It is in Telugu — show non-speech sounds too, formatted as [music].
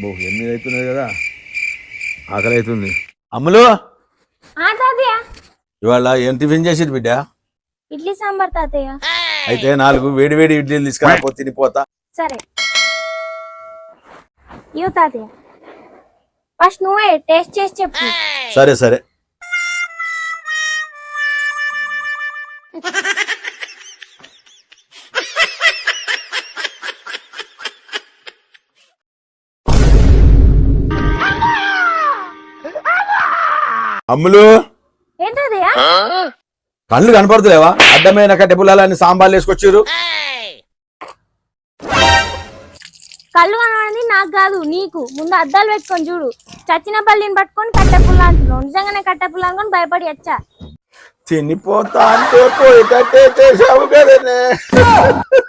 బో ఎనిమిది అవుతున్నాయి కదా. ఆకలి అవుతుంది అమ్ములు? ఆ తాతయ్య. ఇవాళ ఏం టిఫిన్ చేసిరు బిడ్డ? ఇడ్లీ సాంబార్ తాతయ్య. అయితే నాలుగు వేడి వేడి ఇడ్లీలు తీసుకురా తినిపోతా సరే. ఇవ్వు తాతయ్య. ఫస్ట్ నువ్వే టేస్ట్ చేసి చెప్పు. సరే సరే. అమ్ములు. కళ్ళు కనపడుతులేవా? అడ్డమైన కట్టె పుల్లాలని సాంబార్లు వేసుకొచ్చారు కళ్ళు కనబడింది నాకు కాదు నీకు. ముందు అద్దాలు పెట్టుకొని చూడు. చచ్చిన పల్లిని పట్టుకొని కట్టెపుల్ల అంటున్నావు. నిజంగానే కట్టెపుల్ల అనుకొని భయపడి వచ్చా? తినిపోతా అంటే పోయేటట్టే చేసావు కదనే. [laughs]